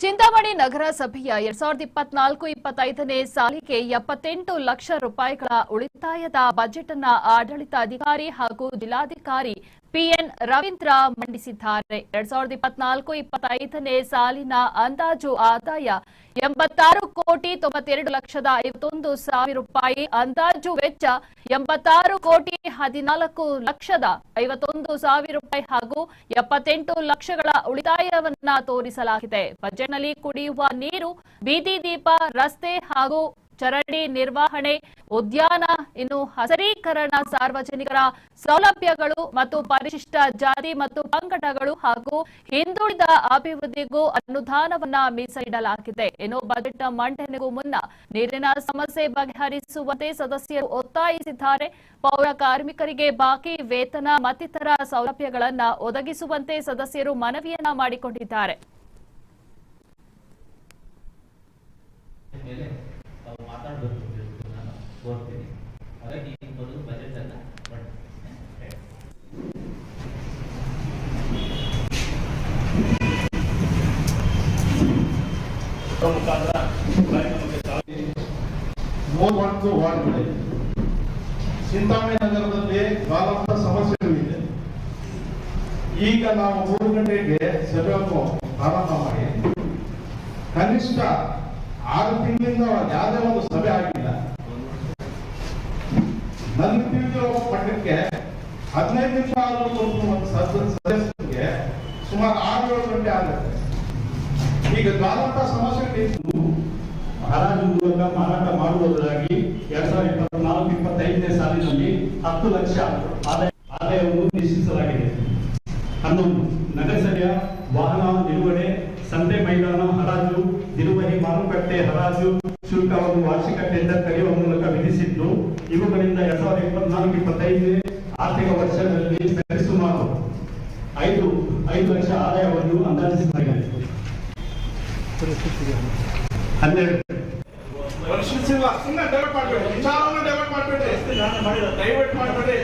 ಚಿಂತಾಮಣಿ ನಗರಸಭೆಯ ಎರಡ್ ಸಾವಿರದ ಇಪ್ಪತ್ನಾಲ್ಕು ಇಪ್ಪತ್ತೈದನೇ ಸಾಲಿಗೆ ಎಪ್ಪತ್ತೆಂಟು ಲಕ್ಷ ರೂಪಾಯಿಗಳ ಉಳಿತಾಯದ ಬಜೆಟ್ ಅನ್ನ ಆಡಳಿತಾಧಿಕಾರಿ ಹಾಗೂ ಜಿಲ್ಲಾಧಿಕಾರಿ ಪಿಎನ್ ರವೀಂದ್ರ ಮಂಡಿಸಿದ್ದಾರೆ. ಎರಡ್ ಸಾವಿರದ ಇಪ್ಪತ್ನಾಲ್ಕು ಇಪ್ಪತ್ತೈದನೇ ಸಾಲಿನ ಅಂದಾಜು ಆದಾಯ ಎಂಬತ್ತಾರು ಕೋಟಿ ತೊಂಬತ್ತೆರಡು ಲಕ್ಷದ ಐವತ್ತೊಂದು ಸಾವಿರ ರೂಪಾಯಿ. ಅಂದಾಜು ವೆಚ್ಚ ಎಂಬತ್ತಾರು ಕೋಟಿ ಹದಿನಾಲ್ಕು ಲಕ್ಷದ ಐವತ್ತೊಂದು ಸಾವಿರ ರೂಪಾಯಿ ಹಾಗೂ ಎಪ್ಪತ್ತೆಂಟು ಲಕ್ಷಗಳ ಉಳಿತಾಯವನ್ನ ತೋರಿಸಲಾಗಿದೆ. ಬಜೆಟ್ನಲ್ಲಿ ಕುಡಿಯುವ ನೀರು, ಬೀದಿ ದೀಪ, ರಸ್ತೆ ಹಾಗೂ ಚರಂಡಿ ನಿರ್ವಹಣೆ, ಉದ್ಯಾನ, ಇನ್ನು ಹಸರೀಕರಣ, ಸಾರ್ವಜನಿಕರ ಸೌಲಭ್ಯಗಳು ಮತ್ತು ಪರಿಶಿಷ್ಟ ಜಾತಿ ಮತ್ತು ಪಂಗಡಗಳು ಹಾಗೂ ಹಿಂದುಳಿದ ಅಭಿವೃದ್ಧಿಗೂ ಅನುದಾನವನ್ನ ಮೀಸಲಿಡಲಾಗಿದೆ. ಇನ್ನು ಬಜೆಟ್ ಮಂಡನೆಗೂ ಮುನ್ನ ನೀರಿನ ಸಮಸ್ಯೆ ಬಗೆಹರಿಸುವಂತೆ ಸದಸ್ಯರು ಒತ್ತಾಯಿಸಿದ್ದಾರೆ. ಪೌರ ಕಾರ್ಮಿಕರಿಗೆ ಬಾಕಿ ವೇತನ, ಮತ್ತಿತರ ಸೌಲಭ್ಯಗಳನ್ನ ಒದಗಿಸುವಂತೆ ಸದಸ್ಯರು ಮನವಿಯನ್ನ ಮಾಡಿಕೊಂಡಿದ್ದಾರೆ ಮೇಲೆ ತಾವು ಮಾತಾಡಬೇಕು ಅಂತ ಹೇಳ್ಬಿಟ್ಟು ಕೋರ್ತೀನಿ ಹಾಗಾಗಿ ಮೊದಲು ಬಜೆಟ್ ಅನ್ನ ಚಿಂತಾಮಣಿ ನಗರದಲ್ಲಿ ಜ್ವಾಲಾಂತ ಸಮಸ್ಯೆಗಳಿದೆ. ಈಗ ನಾವು ಮೂರು ಗಂಟೆಗೆ ಸಭೆಯನ್ನು ಪ್ರಾರಂಭ ಮಾಡಿ. ಕನಿಷ್ಠ ಆರು ತಿಂಗಳಿಂದ ಯಾವುದೇ ಒಂದು ಸಭೆ ಆಗಿಲ್ಲ. ನನ್ನ ತಿಳಿದಿರೋ ಮಟ್ಟಕ್ಕೆ ಹದಿನೈದು ನಿಮಿಷ ಆದರೂ ಒಂದು ಒಂದು ಸದ- ಸದಸ್ಯರಿಗೆ ಸುಮಾರು ಆರು ಏಳು ಗಂಟೆ ಆಗುತ್ತೆ. ಈಗ ಜ್ವಾಲಂತ ಸಮಸ್ಯೆ ಹರಾಜು ಮೂಲಕ ಮಾರಾಟ ಮಾಡುವುದರಾಗಿ ಎರಡ್ ಸಾವಿರದ ಇಪ್ಪತ್ನಾಲ್ಕು, ಇಪ್ಪತ್ತೈದನೇ ಸಾಲಿನಲ್ಲಿ ಹತ್ತು ಲಕ್ಷ ಆದಾಯ ಆದಾಯವನ್ನು ನಿಶ್ಚಿಸಲಾಗಿದೆ. ಹನ್ನೊಂದು, ನಗರಸಭೆಯ ವಾಹನ ನಿಲುಗಡೆ ಸಂತೆ ಮೈದಾನ ಹರಾಜು ನಿಲುವರಿ ಮಾರುಕಟ್ಟೆ ಹರಾಜು, ಶುಲ್ಕವನ್ನು ವಾರ್ಷಿಕ ಟೆಂಡರ್ ಕರೆಯುವ ವಿಧಿಸಿದ್ದು ಇವುಗಳಿಂದ ಎರಡ್ ಸಾವಿರದ ಇಪ್ಪತ್ನಾಲ್ಕು ಇಪ್ಪತ್ತೈದು ಆರ್ಥಿಕ ವರ್ಷದಲ್ಲಿ ಸರಿಸುಮಾರು ಐದು ಐದು ಲಕ್ಷ ಆದಾಯವನ್ನು ಅಂದಾಜಿಸಲಾಗಿದೆ ಹನ್ನೆರಡು. ಡೈವರ್ಟ್ ಮಾಡಬೇಡಿ ವಿಚಾರವನ್ನು ಡೈವರ್ಟ್ ಮಾಡಬೇಡಿ. ಡೈವರ್ಟ್ ಮಾಡಬೇಡಿ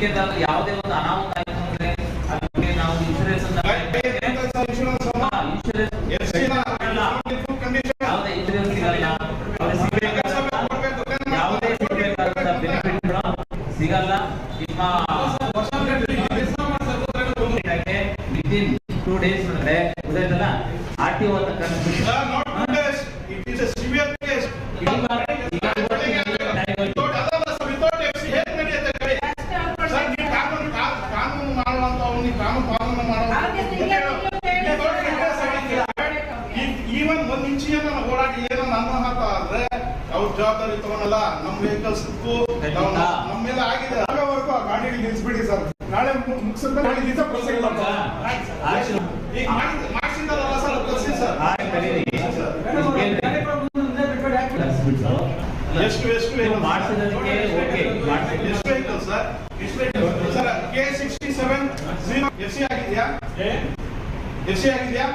के तो अंदर ನಮ್ ನಮ್ಮ ವೆಹಿಕಲ್ಸ್ ನಮ್ಮ ಮೇಲೆ ಆಗಿದೆ. ಆಗವರೆಗೂ ಆ ಗಾಡಿ ನಿಲ್ಸ್ಬಿಡಿ ಸರ್. ನಾಳೆ ಮು- ಮುಗ್ಸಿದ ಮೇಲೆ ನಾಳೆ ದಿವಸ ಪ್ರೊಸೀಡ್ ಆಯ್ತು. ಈಗ ಸರ್ ಎಷ್ಟು ಎಷ್ಟು ಮಾಡಿಸಿದಕ್ಕೆ ಓಕೆ. ಎಷ್ಟು ವೆಹಿಕಲ್ ಸರ್? ಎಷ್ಟು vehicle sir K sixty seven zero F C ಆಗಿದೆಯಾ ಎಫ್ ಸಿ ಆಗಿದೆಯಾ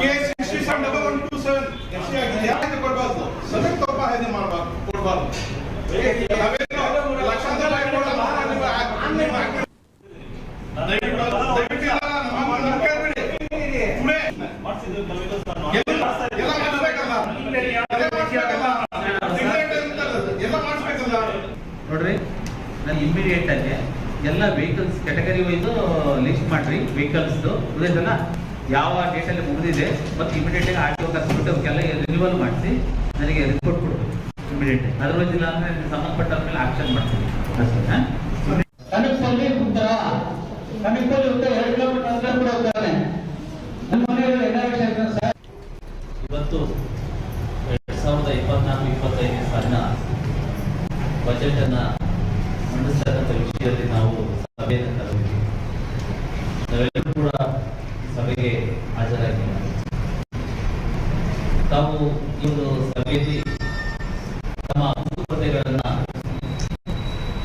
K sixty seven double one two seven F C ಆಗಿದೆಯಾ ಅಂತ ಕೊಡ್ಬಾರ್ದು ಸಭೆಗೆ ತಪ್ಪ ಇದೆ ಮಾಡಬಾರ್ದು ಕೊಡ್ಬಾರ್ದು ನಾವೇನು ಲಕ್ಷಾಂತರ ರೂಪಾಯಿ ಕೊಡಲ್ಲ, ನೀವು ಹಾಕಿ- ನೀವು ಹಾಕಿ- ದಯವಿಟ್ಟು ದಯವಿಟ್ಟು ಎಲ್ಲ ನಮ್ಮ ನಮ್ಮ ಕೇಳ್ಬೇಡಿ Today ಎಲ್ಲ ಎಲ್ಲ ಮಾಡಿಸ್ಬೇಕಲ್ಲ ಎಲ್ಲ ಮಾಡಿಸ್ಬೇಕಲ್ಲ Dividend ಅಂತಲ್ಲ, ಎಲ್ಲ ಮಾಡಿಸ್ಬೇಕಲ್ಲ ನೋಡ್ರಿ ಆಗಿ ಎಲ್ಲ ವೆಹಿಕಲ್ಸ್ ಕ್ಯಾಟಗರಿ ವೈಸು ಲಿಸ್ಟ್ ಮಾಡ್ರಿ ವೆಹಿಕಲ್ಸ್ ಗೊತ್ತಾಯ್ತಲ್ಲ ಯಾವ ಡೇಟ್ ಅಲ್ಲಿ ಮುಗಿದಿದೆ ಮತ್ತೆ ಇಮಿಡಿಯೇಟ್ ಆಗಿ ಆರ್ ಟಿ ಕರ್ಸ್ಬಿಟ್ಟು ಅವಕ್ಕೆಲ್ಲ ರಿನ್ಯೂವಲ್ ಮಾಡಿಸಿ ನನಗೆ ರಿಪೋರ್ಟ್ ಕೊಡಬೇಕು. ಇಮಿಡಿಯೇಟ್ ಅದರ್ವೈಸ್ ಇಲ್ಲ ಅಂದ್ರೆ ಸಂಬಂಧಪಟ್ಟ ಮೇಲೆ ಆಕ್ಷನ್ ಮಾಡ್ತೀನಿ. ಅಷ್ಟೇ. ಹಾ? ಉತ್ತರ. ಎರಡು ಕಿಲೋಮೀಟರ್ ಅಂತರ ಕೂಡ ಹೋಗ್ತಾನೆ ನಮ್ಮ ಮನೆಯಲ್ಲಿ ಏನಾಗುತ್ತೆ ಸರ್. ಇವತ್ತು ಎರಡ್ ಸಾವಿರದ ಇಪ್ಪತ್ನಾಲ್ಕು ಇಪ್ಪತ್ತೈದನೇ ಸಾಲಿನ ಬಜೆಟ್ ಅನ್ನ ಮಂಡಿಸ್ತಕ್ಕಂಥ ವಿಷಯದಲ್ಲಿ ನಾವು ಸಭೆಯನ್ನು ಕರೆದಿದ್ದೀವಿ. ನಾವೆಲ್ಲರೂ ಕೂಡ ತಾವು ಒಂದು ಸಭೆಯಲ್ಲಿ ತಮ್ಮ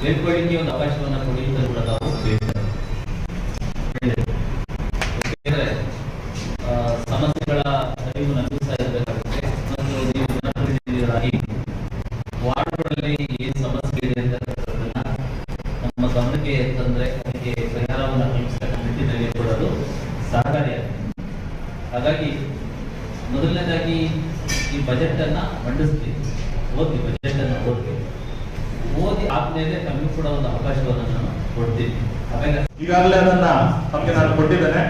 ಹೇಳ್ಕೊಳ್ಳಿಕ್ಕೆ ಒಂದು ಅವಕಾಶವನ್ನು ಕೊಡಿ ಆ, ಸಮಸ್ಯೆಗಳ ಅರಿವು ನಮಗೂ ಇರಬೇಕಾಗುತ್ತೆ. ಮತ್ತು ನೀವು ಜನಪ್ರತಿನಿಧಿಗಳಾಗಿ ವಾರ್ಡ್ಗಳಲ್ಲಿ ಏನ್ ಸಮಸ್ಯೆ ಇದೆ ಅಂತಕ್ಕಂಥದ್ದನ್ನ ನಮ್ಮ ಗಮನಕ್ಕೆ ತಂದ್ರೆ ಅದಕ್ಕೆ ಪರಿಹಾರವನ್ನು ಕಲ್ಪಿಸ್ತಕ್ಕಂಥ ನಿಟ್ಟಿನಲ್ಲಿ ಕೊಡೋದು ಸಹಕಾರಿಯಾಗಿದೆ ಹಾಗಾಗಿ ಮೊದಲನೇದಾಗಿ ಈ ಬಜೆಟ್ ಅನ್ನ ಮಂಡಿಸ್ತೀವಿ. ಓದಿ ಬಜೆಟ್ ಅನ್ನ ಓದ್ತೀವಿ. ಓದಿ ಆದ್ಮೇಲೆ ತಮಗೂ ಕೂಡ ಒಂದು ಅವಕಾಶವನ್ನು ನಾನು ಕೊಡ್ತೀನಿ. ಈಗಾಗಲೇ ಅದನ್ನ ತಮಗೆ ನಾನು ಕೊಟ್ಟಿದ್ದೇನೆ.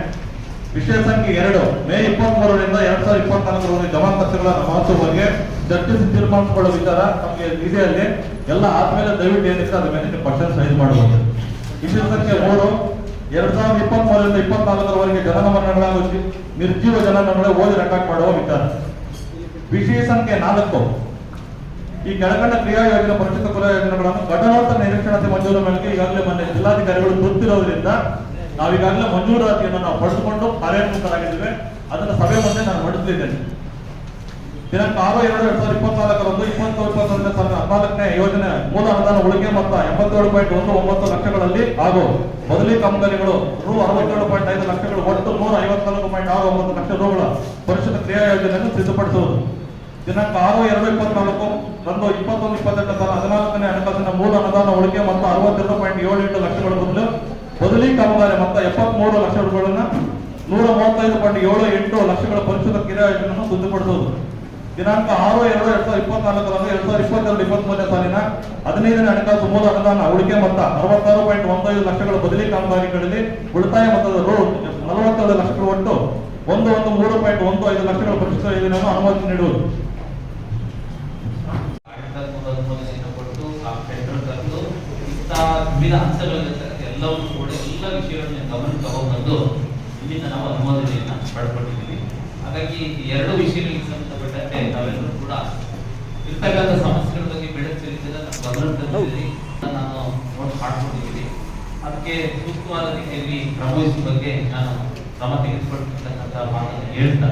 ವಿಷಯ ಸಂಖ್ಯೆ ಎರಡು, ಮೇ ಇಪ್ಪತ್ತ್ ಮೂರರಿಂದ ಎರಡ್ ಸಾವಿರದ ಇಪ್ಪತ್ನಾಲ್ಕರವರೆಗೆ ಜಮಾಖರ್ಚುಗಳ ಮಹತ್ವ ಬಗ್ಗೆ ಚರ್ಚಿಸಿ ತೀರ್ಮಾನಿಸಿಕೊಳ್ಳುವ ವಿಚಾರ ನಮಗೆ ನಿಧಿಯಲ್ಲಿ ಎಲ್ಲ ಆದ್ಮೇಲೆ ದಯವಿಟ್ಟು ಏನಿದೆ ಅದ್ರ ಮೇಲೆ ನೀವು ಕ್ವಶನ್ಸ್ ಮಾಡಬಹುದು ವಿಷಯ ಸಂಖ್ಯೆ ಮೂರು ಎರಡ್ ಸಾವಿರದ ಇಪ್ಪತ್ತ್ ಮೂರರಿಂದ ಇಪ್ಪತ್ನಾಲ್ಕರವರೆಗೆ ಜನನ ಮರಣಗಳ ನಿರ್ಜೀವ ಜನನಗಳ ಓದಿ ರೆಕಾರ್ಡ್ ಮಾಡುವ ವಿಚಾರ. ವಿಷಯ ಸಂಖ್ಯೆ ನಾಲ್ಕು. ಈ ಕೆಳಕಂಡ ಕ್ರಿಯಾ ಯೋಜನೆ ಪರಿಚಿತ ಕುಲ ಯೋಜನೆಗಳನ್ನು ಘಟನೋತ್ತರ ನಿರೀಕ್ಷಣತೆ ಮಂಜೂರು ಮೇಲೆ ಈಗಾಗಲೇ ಮೊನ್ನೆ ಜಿಲ್ಲಾಧಿಕಾರಿಗಳು ಗೊತ್ತಿರೋದ್ರಿಂದ ನಾವೀಗಾಗಲೇ ಮಂಜೂರಾತಿಯನ್ನು ನಾವು ಪಡೆದುಕೊಂಡು ಕಾರ್ಯೋನ್ಮುಖರಾಗಿದ್ದೇವೆ ಅದನ್ನು ಸಭೆ ಮುಂದೆ ನಾನು ಮಂಡಿಸಲಿದ್ದೇನೆ ದಿನಾಂಕ ಆರು, ಎರಡು, ಎರಡ್ ಸಾವಿರದ ಇಪ್ಪತ್ನಾಲ್ಕರಂದು ಇಪ್ಪತ್ತು ಇಪ್ಪತ್ತೊಂದನೇ ಸಾವಿರದ ಹದಿನಾಲ್ಕನೇ ಯೋಜನೆ ಮೂಲ ಅನುದಾನ ಉಳಿಕೆ ಮೊತ್ತ ಎಂಬತ್ತೇಳು ಪಾಯಿಂಟ್ ಒಂದು ಒಂಬತ್ತು ಲಕ್ಷಗಳಲ್ಲಿ ಹಾಗೂ ಬದಲಿ ಕಾಮಗಾರಿಗಳು ರು ಅರವತ್ತೇಳು ಪಾಯಿಂಟ್ ಐದು ಲಕ್ಷಗಳು ಒಟ್ಟು ನೂರ ಐವತ್ನಾಲ್ಕು ಪಾಯಿಂಟ್ ಆರು ಒಂಬತ್ತು ಲಕ್ಷ ರೂಗಳ ಪರಿಶುದ್ಧ ಕ್ರಿಯಾ ಯೋಜನೆಯನ್ನು ಸಿದ್ಧಪಡಿಸುವುದು. ದಿನಾಂಕ ಆರು, ಎರಡು, ಇಪ್ಪತ್ನಾಲ್ಕು ರಂದು ಇಪ್ಪತ್ತೊಂದು, ಇಪ್ಪತ್ತೆಂಟು ಸಾವಿರದ ಹದಿನಾಲ್ಕನೇ ಹಣಕಾಸಿನ ಮೂಲ ಅನುದಾನ ಉಳಿಕೆ ಮೊತ್ತ ಅರವತ್ತೆರಡು ಪಾಯಿಂಟ್ ಏಳು ಎಂಟು ಲಕ್ಷಗಳ ಬದಲು ಬದಲಿ ಕಾಮಗಾರಿ ಮೊತ್ತ ಎಪ್ಪತ್ಮೂರು ಲಕ್ಷ ರೂಗಳನ್ನು ನೂರ ಮೂವತ್ತೈದು ಪಾಯಿಂಟ್ ಏಳು ಎಂಟು ಲಕ್ಷಗಳ ಪರಿಶುದ್ಧ ಕ್ರಿಯಾ ಯೋಜನೆಯನ್ನು ಸಿದ್ಧಪಡಿಸುವುದು. ದಿನಾಂಕ ಆರು, ಎರಡು, ಎರಡ್ ಸಾವಿರದ ಇಪ್ಪತ್ನಾಲ್ಕರಂದು ಎರಡ್ ಸಾವಿರದ ಇಪ್ಪತ್ತೆರಡು, ಇಪ್ಪತ್ಮೂರನೇ ಸಾಲಿನ ಹದಿನೈದನೇ ಹಣಕಾಸು ಮೂಲ ಅನುದಾನ ಉಳಿಕೆ ಮೊತ್ತ ಅರವತ್ತಾರು ಪಾಯಿಂಟ್ ಒಂದೈದು ಲಕ್ಷಗಳ ಬದಲಿ ಕಾಮಗಾರಿಗಳಲ್ಲಿ ಉಳಿತಾಯ ಮೊತ್ತದ ರೋಡ್ ನಲವತ್ತೇಳು ಲಕ್ಷಗಳು ಒಟ್ಟು ಒಂದು ಒಂದು, ಮೂರು ಪಾಯಿಂಟ್ ಒಂದು ಐದು ಲಕ್ಷಗಳ ಪರಿಶುದ್ಧ ಯೋಜನೆಯನ್ನು ಅನುಮತಿ ನೀಡುವುದು. ವಿವಿಧ ಹಂತಗಳಲ್ಲಿರ್ತಕ್ಕಂಥ ಎಲ್ಲವನ್ನು ಕೂಡ ಎಲ್ಲ ವಿಷಯಗಳನ್ನು ಗಮನ ತಗೊಂಡ್ಬಂದು ಇಲ್ಲಿಂದ ನಾವು ಅನುಮೋದನೆಯನ್ನು ಪಡ್ಕೊಂಡಿದ್ದೀವಿ ಹಾಗಾಗಿ ಎರಡು ವಿಷಯಗಳಿಗೆ ನಾವೆಲ್ಲರೂ ಕೂಡ ಇರ್ತಕ್ಕಂಥ ಸಮಸ್ಯೆಗಳ ಬಗ್ಗೆ ಬೆಳಕು ತಂದಿದ್ದೀವಿ ನಾನು ನೋಟ್ ಮಾಡ್ಕೊಂಡಿದ್ದೀನಿ ಅದಕ್ಕೆ ಸೂಕ್ತವಾದ ರೀತಿಯಲ್ಲಿ ಪ್ರಭಾವಿಸುವ ಬಗ್ಗೆ ನಾನು ಕ್ರಮ ತೆಗೆದುಕೊಳ್ತಕ್ಕಂಥ ಮಾತನ್ನು ಹೇಳ್ತಾ,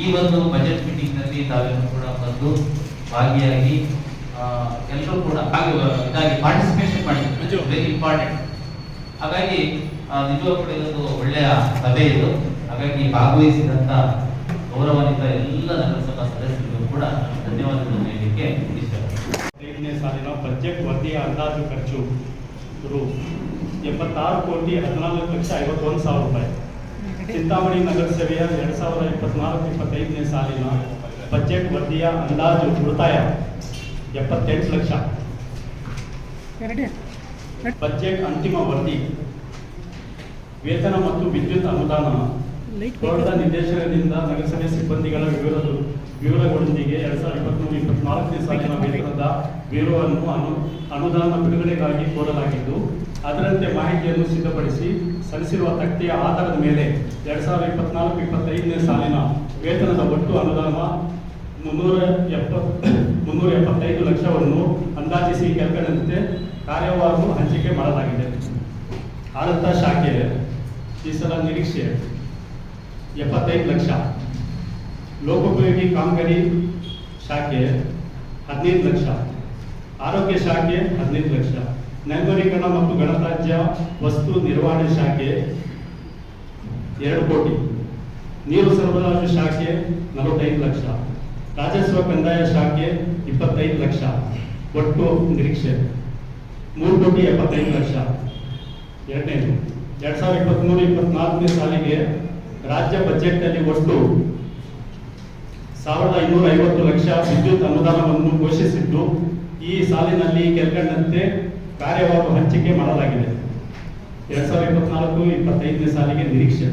ಈ ಒಂದು ಬಜೆಟ್ ಮೀಟಿಂಗ್ನಲ್ಲಿ ತಾವೆಲ್ಲರೂ ಕೂಡ ಬಂದು ಭಾಗಿಯಾಗಿ ಎಲ್ಲರೂ ಕೂಡ ಹಾಗೆ ಇದಾಗಿ ಪಾರ್ಟಿಸಿಪೇಷನ್ ಮಾಡಿದ್ರು ವೆರಿ ಇಂಪಾರ್ಟೆಂಟ್ ಹಾಗಾಗಿ ನಿಜವಾಗ್ಲೂ ಇದೊಂದು ಒಳ್ಳೆಯ ಸಭೆ ಇದು. ಹಾಗಾಗಿ ಭಾಗವಹಿಸಿದಂತ ಗೌರವಾನ್ವಿತ ಎಲ್ಲ ನಗರಸಭಾ ಸದಸ್ಯರಿಗೂ ಕೂಡ ಧನ್ಯವಾದಗಳನ್ನು ನೀಡಲಿಕ್ಕೆ ಇಷ್ಟಪಡ್ತೀನಿ. ಐದನೇ ಸಾಲಿನ ಬಜೆಟ್ ವರದಿಯ ಅಂದಾಜು ಖರ್ಚು. ರು ಎಪ್ಪತ್ತಾರು ಕೋಟಿ ಹದಿನಾಲ್ಕು ಲಕ್ಷ ಐವತ್ತೊಂದು ಸಾವಿರ ರೂಪಾಯಿ. ಚಿಂತಾಮಣಿ ನಗರಸಭೆಯ ಎರಡ್ ಸಾವಿರದ ಇಪ್ಪತ್ನಾಲ್ಕು ಇಪ್ಪತ್ತೈದನೇ ಸಾಲಿನ ಬಜೆಟ್ ವರದಿಯ ಅಂದಾಜು ಉಳಿತಾಯ ಎಪ್ಪತ್ತೆಂಟು ಲಕ್ಷ. ಬಜೆಟ್ ಅಂತಿಮ ವರದಿ. ವೇತನ ಮತ್ತು ವಿದ್ಯುತ್ ಅನುದಾನ ತೋಟದ ನಿರ್ದೇಶನದಿಂದ ನಗರಸಭೆ ಸಿಬ್ಬಂದಿಗಳ ವಿವರದ ವಿವರಗಳೊಂದಿಗೆ ಎರಡ್ ಸಾವಿರದ ಇಪ್ಪತ್ಮೂರು ಇಪ್ಪತ್ನಾಲ್ಕನೇ ಸಾಲಿನ ವೇತನದ ವಿವರವನ್ನು ಅನು ಅನುದಾನ ಬಿಡುಗಡೆಗಾಗಿ ಕೋರಲಾಗಿದ್ದು ಅದರಂತೆ ಮಾಹಿತಿಯನ್ನು ಸಿದ್ಧಪಡಿಸಿ ಸಲ್ಲಿಸಿರುವ ತಕ್ತಿಯ ಆಧಾರದ ಮೇಲೆ ಎರಡ್ ಸಾವಿರದ ಇಪ್ಪತ್ನಾಲ್ಕು ಇಪ್ಪತ್ತೈದನೇ ಸಾಲಿನ ವೇತನದ ಒಟ್ಟು ಅನುದಾನ ಮುನ್ನೂರ ಎಪ್ಪತ್ ಮುನ್ನೂರ ಎಪ್ಪತ್ತೈದು ಲಕ್ಷವನ್ನು ಅಂದಾಜಿಸಿ ಕೆಳಕಂಡಂತೆ ಕಾರ್ಯವಾರು ಹಂಚಿಕೆ ಮಾಡಲಾಗಿದೆ. ಆಡಳಿತ ಶಾಖೆ ಈ ಸಲ ನಿರೀಕ್ಷೆ. ಎಪ್ಪತ್ತೈದು ಲಕ್ಷ. ಲೋಕೋಪಯೋಗಿ ಕಾಮಗಾರಿ ಶಾಖೆ ಹದಿನೈದು ಲಕ್ಷ. ಆರೋಗ್ಯ ಶಾಖೆ ಹದಿನೈದು ಲಕ್ಷ. ನೈರ್ಮಲೀಕರಣ ಮತ್ತು ಗಣರಾಜ್ಯ ವಸ್ತು ನಿರ್ವಹಣೆ ಶಾಖೆ ಎರಡು ಕೋಟಿ. ನೀರು ಸರಬರಾಜು ಶಾಖೆ ನಲವತ್ತೈದು ಲಕ್ಷ. ರಾಜಸ್ವ ಕಂದಾಯ ಶಾಖೆ ಇಪ್ಪತ್ತೈದು ಲಕ್ಷ. ಒಟ್ಟು ನಿರೀಕ್ಷೆ ಮೂರು ಕೋಟಿ ಎಪ್ಪತ್ತೈದು ಲಕ್ಷ. ಎರಡನೇದು, ಎರಡ್ ಸಾವಿರದ ಇಪ್ಪತ್ಮೂರು, ಇಪ್ಪತ್ನಾಲ್ಕನೇ ಸಾಲಿಗೆ ರಾಜ್ಯ ಬಜೆಟ್ನಲ್ಲಿ ಒಟ್ಟು ಸಾವಿರದ ಐನೂರ ಐವತ್ತು ಲಕ್ಷ ವಿದ್ಯುತ್ ಅನುದಾನವನ್ನು ಘೋಷಿಸಿದ್ದು, ಈ ಸಾಲಿನಲ್ಲಿ ಕೆಳಕಂಡಂತೆ ಕಾರ್ಯವಾರು ಹಂಚಿಕೆ ಮಾಡಲಾಗಿದೆ. ಎರಡ್ ಸಾವಿರದ ಇಪ್ಪತ್ನಾಲ್ಕು, ಇಪ್ಪತ್ತೈದನೇ ಸಾಲಿಗೆ ನಿರೀಕ್ಷೆ.